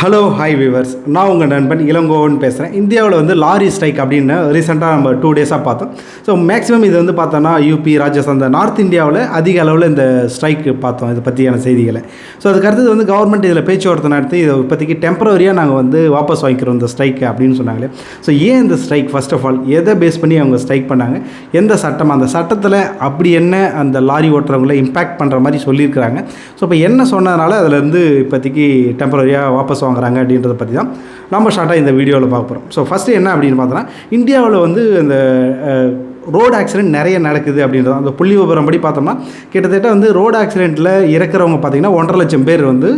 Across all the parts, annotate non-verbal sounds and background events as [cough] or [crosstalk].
Hello hi viewers நான் உங்கள் நண்பன் இளங்கோவன் பேசுகிறேன் இந்தியாவில் வந்து லாரி ஸ்ட்ரைக் அப்படின்னு ரீசெண்டாக நம்ம டூ டேஸாக பார்த்தோம். ஸோ மேக்ஸிமம் இது வந்து பார்த்தோன்னா யூபி ராஜஸ்தான் இந்த நார்த் இந்தியாவில் அதிக அளவில் இந்த ஸ்ட்ரைக் பார்த்தோம் இதை பற்றியான செய்திகளை. ஸோ அதுக்கு அடுத்தது வந்து கவர்மெண்ட் இதில் பேச்சுவார்த்தை நடத்தி இதை இப்போதைக்கு டெம்பரவரியாக நாங்கள் வந்து வாபஸ் வாங்கிக்கிறோம் இந்த ஸ்ட்ரைக் அப்படின்னு சொன்னாங்களே. ஸோ ஏன் இந்த ஸ்ட்ரைக் ஃபஸ்ட் ஆஃப் ஆல் எதை பேஸ் பண்ணி அவங்க ஸ்ட்ரைக் பண்ணாங்க? எந்த சட்டம்? அந்த சட்டத்தில் அப்படி என்ன அந்த லாரி ஓட்டுறவங்கள இம்பேக்ட் பண்ணுற மாதிரி சொல்லியிருக்கிறாங்க. ஸோ இப்போ என்ன சொன்னதுனால அதுலேருந்து இப்போதைக்கு டெம்பரவரியாக வாபஸ் வாங்குறாங்க அப்படின்றத பற்றி தான் நம்ம ஷார்ட்டாக இந்த வீடியோவில் பார்க்க போகிறோம் ஸோ ஃபஸ்ட்டு என்ன அப்படின்னு பார்த்தோன்னா இந்தியாவில் வந்து இந்த ரோடு ஆக்சிடென்ட் நிறைய நடக்குது அப்படின்றது அந்த புள்ளி விவரம் படி பார்த்தோம்னா கிட்டத்தட்ட வந்து ரோடு ஆக்சிடெண்ட்டில் இறக்குறவங்க பார்த்தீங்கன்னா ஒன்றரை லட்சம் பேர் வந்து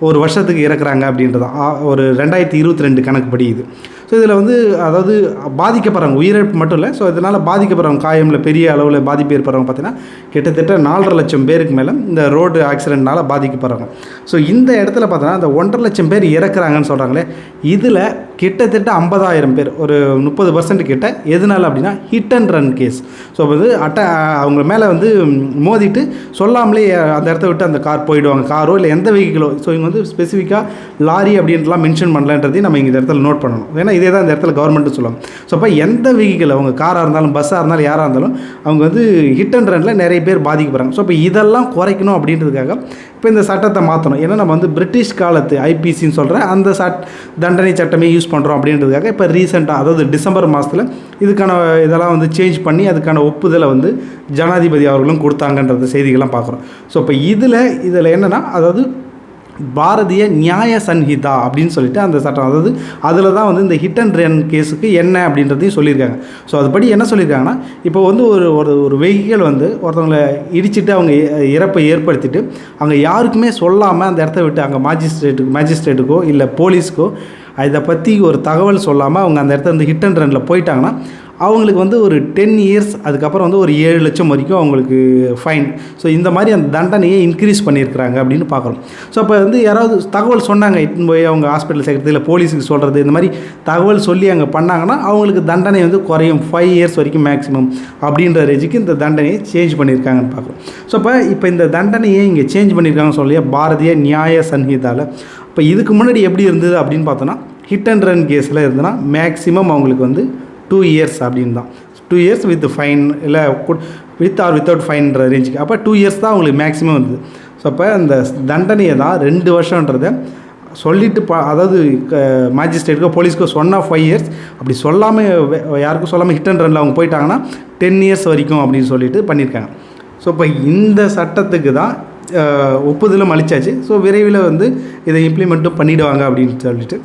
ஒரு வருஷத்துக்கு இறக்குறாங்க அப்படின்றது ஒரு ரெண்டாயிரத்தி இருபத்தி ரெண்டு கணக்கு இது. ஸோ இதில் வந்து அதாவது பாதிக்கப்படுறவங்க உயிரிழப்பு மட்டும் இல்லை. ஸோ இதனால் பாதிக்கப்படுறவங்க காயமில் பெரிய அளவில் பாதிப்பு ஏற்படுறவங்க பார்த்தீங்கன்னா கிட்டத்தட்ட நாலரை லட்சம் பேருக்கு மேலே இந்த ரோடு ஆக்சிடென்ட்னால் பாதிக்கப்படுறாங்க ஸோ இந்த இடத்துல பார்த்தோன்னா அந்த ஒன்றரை லட்சம் பேர் இறக்குறாங்கன்னு சொல்கிறாங்களே இதில் கிட்டத்தட்ட ஐம்பதாயிரம் பேர் ஒரு முப்பது பர்சன்ட் கிட்ட. எதனால அப்படின்னா hit and run case so வந்து அட்ட அவங்க மேலே வந்து மோதிட்டு சொல்லாமலே அந்த இடத்த விட்டு அந்த கார் போயிடுவாங்க. காரோ இல்லை எந்த வெஹிக்கிளோ ஸோ இவங்க வந்து ஸ்பெசிஃபிக்காக லாரி அப்படின்ட்டுலாம் மென்ஷன் பண்ணலன்றதையும் நம்ம இங்கே இந்த இடத்துல நோட் பண்ணணும். ஏன்னா இதே தான் இந்த இடத்துல கவர்மெண்ட்டு சொல்லுவாங்க. ஸோ அப்போ எந்த வெஹிக்கிள் அவங்க காராக இருந்தாலும் பஸ்ஸாக இருந்தாலும் யாராக இருந்தாலும் அவங்க வந்து ஹிட் அண்ட் ரனில் நிறைய பேர் பாதிக்கப்படுறாங்க. ஸோ இப்போ இதெல்லாம் குறைக்கணும் அப்படின்றதுக்காக இப்போ இந்த சட்டத்தை மாற்றணும் ஏன்னா நம்ம வந்து பிரிட்டிஷ் காலத்து ஐபிசின்னு சொல்கிற அந்த சட் தண்டனை சட்டமே யூஸ் பண்ணுறோம் அப்படின்றதுக்காக இப்போ ரீசெண்டாக அதாவது டிசம்பர் மாதத்தில் இதுக்கான இதெல்லாம் வந்து சேஞ்ச் பண்ணி அதுக்கான ஒப்புதலை வந்து ஜனாதிபதி அவர்களும் கொடுத்தாங்கன்றத செய்திகள்லாம் பார்க்குறோம். ஸோ இப்போ இதில் இதில் என்னென்னா அதாவது பாரதிய நியாய சன்ஹிதா அப்படின்னு சொல்லிட்டு அந்த சட்டம். அதாவது அதில் தான் வந்து இந்த ஹிட் அண்ட் ரன் கேஸுக்கு என்ன அப்படின்றதையும் சொல்லியிருக்காங்க. ஸோ அதுபடி என்ன சொல்லியிருக்காங்கன்னா இப்போ வந்து ஒரு ஒரு ஒரு வெஹிக்கிள் வந்து ஒருத்தவங்களை இடிச்சிட்டு அவங்க இறப்பை ஏற்படுத்திட்டு அவங்க யாருக்குமே சொல்லாமல் அந்த இடத்த விட்டு அங்கே மாஜிஸ்ட்ரேட்டுக்கு மேஜிஸ்ட்ரேட்டுக்கோ இல்லை போலீஸ்க்கோ இதை பற்றி ஒரு தகவல் சொல்லாமல் அவங்க அந்த இடத்த வந்து ஹிட் அண்ட் ரனில் போயிட்டாங்கன்னா அவங்களுக்கு வந்து ஒரு டென் இயர்ஸ் அதுக்கப்புறம் வந்து ஒரு ஏழு லட்சம் வரைக்கும் அவங்களுக்கு ஃபைன் ஸோ இந்த மாதிரி அந்த தண்டனையை இன்க்ரீஸ் பண்ணியிருக்கிறாங்க அப்படின்னு பார்க்குறோம். ஸோ அப்போ வந்து யாராவது தகவல் சொன்னாங்க இட்டுன்னு போய் அவங்க ஹாஸ்பிட்டல் சேர்க்கறது இல்லை போலீஸுக்கு சொல்கிறது இந்த மாதிரி தகவல் சொல்லி அங்கே பண்ணாங்கன்னா அவங்களுக்கு தண்டனை வந்து குறையும். ஃபைவ் இயர்ஸ் வரைக்கும் மேக்ஸிமம் அப்படின்ற ரேஜுக்கு இந்த தண்டனையை சேஞ்ச் பண்ணியிருக்காங்கன்னு பார்க்குறோம். ஸோ இப்போ இப்போ இந்த தண்டனையை இங்கே சேஞ்ச் பண்ணியிருக்காங்கன்னு சொல்லியா பாரதிய நியாய சன்ஹிதாவில் இப்போ இதுக்கு முன்னாடி எப்படி இருந்தது அப்படின்னு பார்த்தோன்னா ஹிட் அண்ட் ரன் கேஸில் இருந்ததுன்னா மேக்ஸிமம் அவங்களுக்கு வந்து டூ இயர்ஸ் அப்படின்னு தான் டூ இயர்ஸ் வித் ஃபைன் இல்லை வித் ஆர் வித்தவுட் ஃபைன்ற ரேஞ்சுக்கு அப்போ டூ இயர்ஸ் தான் அவங்களுக்கு மேக்ஸிமம் வந்தது. ஸோ அப்போ அந்த தண்டனையை தான் ரெண்டு வருஷன்றதை சொல்லிட்டு பா அதாவது மேஜிஸ்ட்ரேட்டுக்கோ போலீஸ்க்கோ சொன்னால் ஃபைவ் இயர்ஸ் அப்படி சொல்லாமல் யாருக்கும் சொல்லாமல் ஹிட் அண்ட் ரனில் அவங்க போயிட்டாங்கன்னா டென் இயர்ஸ் வரைக்கும் அப்படின்னு சொல்லிட்டு பண்ணியிருக்காங்க. ஸோ இப்போ இந்த சட்டத்துக்கு தான் ஒப்புதலும் அளிச்சாச்சு. ஸோ விரைவில் வந்து இதை இம்ப்ளிமெண்ட்டும் பண்ணிவிடுவாங்க அப்படின்னு சொல்லிட்டு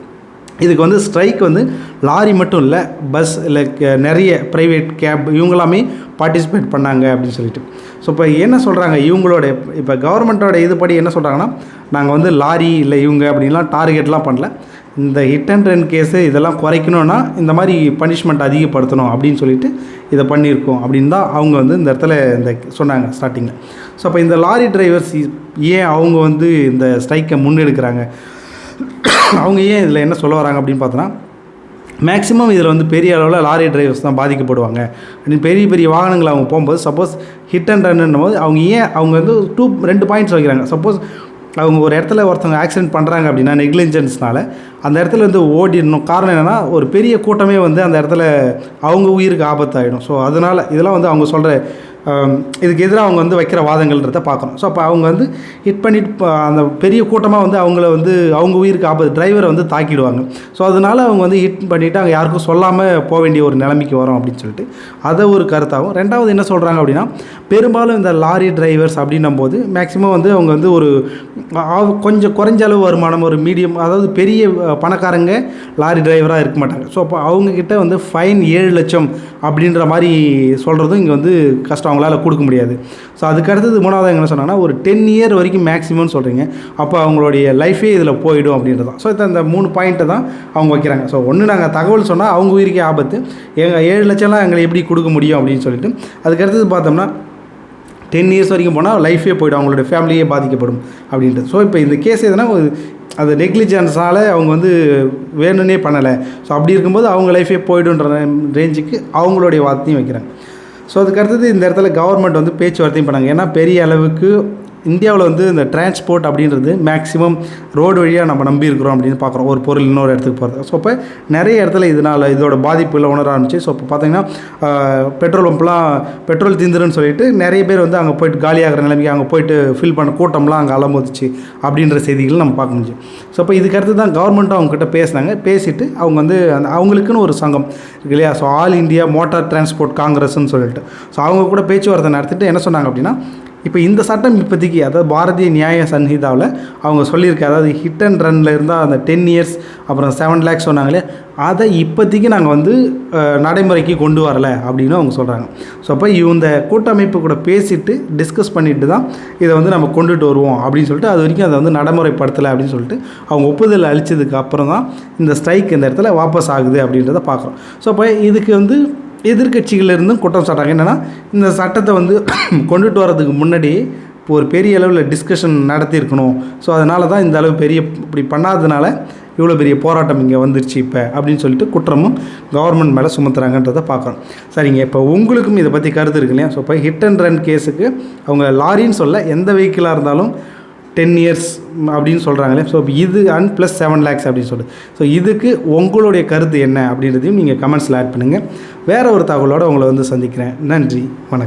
இதுக்கு வந்து ஸ்ட்ரைக் வந்து லாரி மட்டும் இல்லை பஸ் இல்லை க- நிறைய ப்ரைவேட் கேப் இவங்களாமே பார்ட்டிசிபேட் பண்ணாங்க அப்படின்னு சொல்லிட்டு. ஸோ இப்போ என்ன சொல்கிறாங்க இவங்களோட இப்போ கவர்மெண்ட்டோட இதுபடி என்ன சொல்கிறாங்கன்னா நாங்கள் வந்து லாரி இல்லை இவங்க அப்படின்லாம் டார்கெட்லாம் பண்ணல. இந்த ஹிட் அண்ட் ரன் கேஸு இதெல்லாம் குறைக்கணும்னா இந்த மாதிரி பனிஷ்மெண்ட் அதிகப்படுத்தணும் அப்படின்னு சொல்லிட்டு இதை பண்ணியிருக்கோம் அப்படின்னு தான் அவங்க வந்து இந்த இடத்துல இந்த சொன்னாங்க ஸ்டார்டிங்கில் ஸோ அப்போ இந்த லாரி டிரைவர்ஸ் ஏன் அவங்க வந்து இந்த ஸ்ட்ரைக்கை முன்னெடுக்கிறாங்க? அவங்க ஏன் இதில் என்ன சொல்ல வராங்க அப்படின்னு பார்த்தோன்னா மேக்ஸிமம் இதில் வந்து பெரிய அளவில் லாரி டிரைவர்ஸ் தான் பாதிக்கப்படுவாங்க. அப்படின்னு பெரிய பெரிய வாகனங்கள் அவங்க போகும்போது சப்போஸ் ஹிட் அண்ட் ரன்னும் போது அவங்க ஏன் அவங்க வந்து டூ ரெண்டு பாயிண்ட்ஸ் வைக்கிறாங்க. சப்போஸ் அவங்க ஒரு இடத்துல ஒருத்தவங்க ஆக்சிடென்ட் பண்ணுறாங்க அப்படின்னா நெக்லிஜென்ஸ்னால அந்த இடத்துல வந்து ஓடிடணும் காரணம் என்னென்னா ஒரு பெரிய கூட்டமே வந்து அந்த இடத்துல அவங்க உயிருக்கு ஆபத்தாயிடும். ஸோ அதனால் இதெல்லாம் வந்து அவங்க சொல்கிற இதுக்கு எதிராக அவங்க வந்து வைக்கிற வாதங்கள்ன்றத பார்க்குறோம் ஸோ அப்போ அவங்க வந்து ஹிட் பண்ணிட்டு அந்த பெரிய கூட்டமாக வந்து அவங்கள வந்து அவங்க உயிருக்கு ஆபத்து டிரைவரை வந்து தாக்கிடுவாங்க. ஸோ அதனால அவங்க வந்து ஹிட் பண்ணிவிட்டு அங்கே யாருக்கும் சொல்லாமல் போக வேண்டிய ஒரு நிலைமைக்கு வரும் அப்படின்னு சொல்லிட்டு அதை ஒரு கருத்தாகும். ரெண்டாவது என்ன சொல்கிறாங்க அப்படின்னா பெரும்பாலும் இந்த லாரி டிரைவர்ஸ் அப்படின்னும் போது மேக்ஸிமம் வந்து அவங்க வந்து ஒரு கொஞ்சம் குறைஞ்ச அளவு வருமானம் ஒரு மீடியம் அதாவது பெரிய பணக்காரங்க லாரி டிரைவராக இருக்க மாட்டாங்க. ஸோ அப்போ அவங்கக்கிட்ட வந்து ஃபைன் ஏழு லட்சம் அப்படின்ற மாதிரி சொல்கிறதும் இங்கே வந்து கஷ்டம். அவங்களால கொடுக்க முடியாது. ஸோ அதுக்கு அடுத்தது மூணாவது என்ன சொன்னாங்கன்னா ஒரு டென் இயர் வரைக்கும் மேக்ஸிமம்னு சொல்கிறீங்க அப்போ அவங்களுடைய லைஃபே இதில் போயிடும் அப்படின்றது தான். ஸோ இந்த மூணு பாயிண்ட்டை தான் அவங்க வைக்கிறாங்க. ஸோ ஒன்று நாங்கள் தகவல் சொன்னால் அவங்க உயிருக்கே ஆபத்து. எங்கள் ஏழு லட்சம்லாம் எங்களை எப்படி கொடுக்க முடியும் அப்படின்னு சொல்லிட்டு. அதுக்கடுத்தது பார்த்தோம்னா டென் இயர்ஸ் வரைக்கும் போனால் லைஃபே போய்டும். அவங்களோட ஃபேமிலியே பாதிக்கப்படும் அப்படின்றது. ஸோ இப்போ இந்த கேஸ் எதுனா ஒரு- அது நெக்லிஜென்ஸால் அவங்க வந்து வேணும்னே பண்ணலை. ஸோ அப்படி இருக்கும்போது அவங்க லைஃபே போய்டுன்ற ரேஞ்சுக்கு அவங்களுடைய வார்த்தையும் வைக்கிறாங்க. ஸோ அதுக்கு அடுத்தது இந்த இடத்துல கவர்மெண்ட் வந்து பேச்சுவார்த்தையும் பண்ணாங்க. ஏன்னா பெரிய அளவுக்கு இந்தியாவில் வந்து இந்த டிரான்ஸ்போர்ட் அப்படின்றது மேக்ஸிமம் ரோடு வழியாக நம்ம நம்பி இருக்கிறோம் அப்படின்னு பார்க்குறோம். ஒரு பொருள் இன்னொரு இடத்துக்கு போகிறது ஸோ இப்போ நிறைய இடத்துல இதனால் இதோட பாதிப்புகளை உணர ஆரம்பிச்சு ஸோ இப்போ பார்த்தீங்கன்னா பெட்ரோல் பம்ப்லாம் பெட்ரோல் தீந்துருன்னு சொல்லிட்டு நிறைய பேர் வந்து அங்கே போயிட்டு காலியாகிற நிலைமைக்கு அங்கே போயிட்டு ஃபில் பண்ண கூட்டம்லாம் அங்கே அலமோதிச்சு அப்படின்ற செய்திகள் நம்ம பார்க்க முடியும் ஸோ இப்போ இதுக்கடுத்து தான் கவர்மெண்ட்டும் அவங்ககிட்ட பேசினாங்க. பேசிட்டு அவங்க வந்து அந்த அவங்களுக்குன்னு ஒரு சங்கம் இருக்கு இல்லையா? So all India motor transport காங்கிரஸ்ன்னு சொல்லிட்டு. ஸோ அவங்க கூட பேச்சுவார்த்தை நடத்திட்டு என்ன சொன்னாங்க அப்படின்னா இப்போ இந்த சட்டம் இப்போதைக்கு அதாவது பாரதிய நியாய சன்ஹிதாவில் அவங்க சொல்லியிருக்க அதாவது ஹிட் அண்ட் ரன்னில் இருந்தால் அந்த டென் இயர்ஸ் அப்புறம் செவன் லேக்ஸ் சொன்னாங்களே அதை இப்போதைக்கு நாங்கள் வந்து நடைமுறைக்கு கொண்டு வரலை அப்படின்னு அவங்க சொல்கிறாங்க ஸோ அப்போ இந்த கூட்டமைப்பு கூட பேசிட்டு டிஸ்கஸ் பண்ணிட்டு தான் இதை வந்து நம்ம கொண்டுட்டு வருவோம் அப்படின்னு சொல்லிட்டு அது வரைக்கும் அதை வந்து நடைமுறைப்படுத்தலை அப்படின்னு சொல்லிட்டு அவங்க ஒப்புதல் அளித்ததுக்கு அப்புறம் தான் இந்த ஸ்ட்ரைக் இந்த இடத்துல வாபஸ் ஆகுது அப்படின்றத பார்க்குறோம் ஸோ அப்போ இதுக்கு வந்து எதிர்கட்சிகளிலிருந்தும் இருந்தும் குற்றம் சாட்டாங்க என்னென்னா இந்த சட்டத்தை வந்து [coughs] கொண்டுட்டு வரதுக்கு முன்னாடி இப்போ ஒரு பெரிய அளவில் டிஸ்கஷன் நடத்தியிருக்கணும். ஸோ அதனால தான் இந்த அளவு பெரிய இப்படி பண்ணாததுனால இவ்வளோ பெரிய போராட்டம் இங்கே வந்துருச்சு இப்போ அப்படின்னு சொல்லிட்டு குற்றமும் கவர்மெண்ட் மேலே சுமத்துறாங்கன்றதை பார்க்குறோம். சரிங்க இப்போ உங்களுக்கும் இதை பற்றி கருத்து இருக்கு இல்லையா? ஸோ இப்போ ஹிட் அண்ட் ரன் கேஸுக்கு அவங்க லாரின்னு சொல்ல எந்த வெஹிக்கிளாக இருந்தாலும் டென் இயர்ஸ் அப்படின்னு சொல்கிறாங்களே ஸோ இது அண்ட் ப்ளஸ் செவன் லேக்ஸ் அப்படின்னு சொல்லிட்டு ஸோ இதுக்கு உங்களுடைய கருத்து என்ன அப்படின்றதையும் நீங்கள் கமெண்ட்ஸில் ஆட் பண்ணுங்கள் வேறு ஒரு தகவலோடு உங்களை வந்து சந்திக்கிறேன். நன்றி. வணக்கம்.